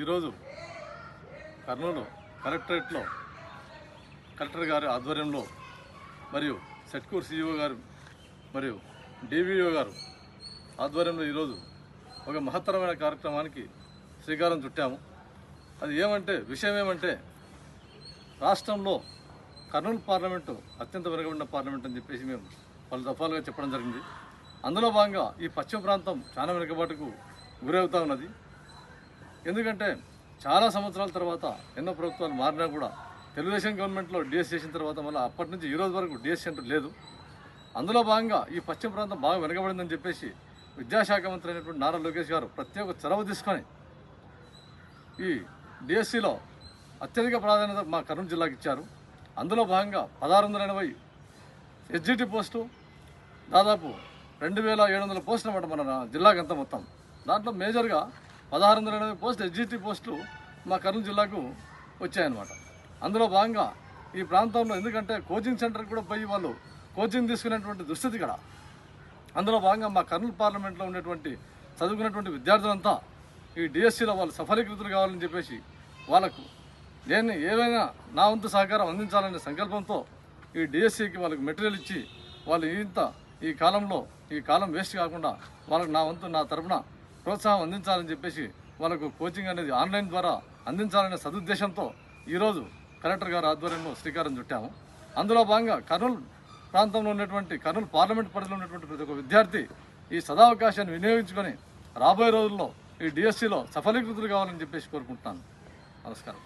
ఈరోజు కర్నూలు కలెక్టరేట్లో కలెక్టర్ గారి ఆధ్వర్యంలో మరియు సెట్కూర్ సిఇఓ గారు మరియు డివిఓ గారు ఆధ్వర్యంలో ఈరోజు ఒక మహత్తరమైన కార్యక్రమానికి శ్రీకారం చుట్టాము. అది ఏమంటే విషయం ఏమంటే రాష్ట్రంలో కర్నూలు పార్లమెంటు అత్యంత వెనుకబడిన పార్లమెంట్ అని చెప్పేసి మేము పలు దఫాలుగా చెప్పడం జరిగింది. అందులో భాగంగా ఈ పశ్చిమ ప్రాంతం చాలా వెనుకబాటుకు గురవుతూ ఉన్నది. ఎందుకంటే చాలా సంవత్సరాల తర్వాత ఎన్నో ప్రభుత్వాలు మారినా కూడా తెలుగుదేశం గవర్నమెంట్లో డిఎస్ చేసిన తర్వాత మళ్ళీ అప్పటి నుంచి ఈ రోజు వరకు డిఎస్ సెంటర్ లేదు. అందులో భాగంగా ఈ పశ్చిమ ప్రాంతం బాగా వెనకబడిందని చెప్పేసి విద్యాశాఖ మంత్రి అయినటువంటి నారా లోకేష్ గారు ప్రత్యేక చొరవ తీసుకొని ఈ డిఎస్సిలో అత్యధిక ప్రాధాన్యత మా కర్నూలు జిల్లాకి ఇచ్చారు. అందులో భాగంగా పదహారు వందల ఎనభై ఎస్జిటి పోస్టు దాదాపు రెండు వేల ఏడు వందల పోస్టులు అన్నమాట మన జిల్లాకంతా మొత్తం. దాంట్లో మేజర్గా పదహారు వందల ఎనభై పోస్టులు ఎస్జిటి పోస్టులు మా కర్నూలు జిల్లాకు వచ్చాయన్నమాట. అందులో భాగంగా ఈ ప్రాంతంలో ఎందుకంటే కోచింగ్ సెంటర్కి కూడా పోయి వాళ్ళు కోచింగ్ తీసుకునేటువంటి దుస్థితి ఇక్కడ అందులో భాగంగా మా కర్నూలు పార్లమెంట్లో ఉండేటువంటి చదువుకున్నటువంటి విద్యార్థులంతా ఈ డిఎస్సిలో వాళ్ళు సఫలీకృతులు కావాలని చెప్పేసి వాళ్ళకు నేను ఏవైనా నా వంతు సహకారం అందించాలనే సంకల్పంతో ఈ డిఎస్సికి వాళ్ళకి మెటీరియల్ ఇచ్చి వాళ్ళు ఇంత ఈ కాలంలో ఈ కాలం వేస్ట్ కాకుండా వాళ్ళకి నా వంతు నా తరపున ప్రోత్సాహం అందించాలని చెప్పేసి వాళ్ళకు కోచింగ్ అనేది ఆన్లైన్ ద్వారా అందించాలనే సదుద్దేశంతో ఈరోజు కలెక్టర్ గారి ఆధ్వర్యంలో శ్రీకారం చుట్టాము. అందులో భాగంగా కర్నూలు ప్రాంతంలో ఉన్నటువంటి కర్నూలు పార్లమెంట్ పరిధిలో ఉన్నటువంటి ప్రతి ఒక్క విద్యార్థి ఈ సదావకాశాన్ని వినియోగించుకొని రాబోయే రోజుల్లో ఈ డిఎస్సిలో సఫలీకృతులు కావాలని చెప్పేసి కోరుకుంటున్నాను. నమస్కారం.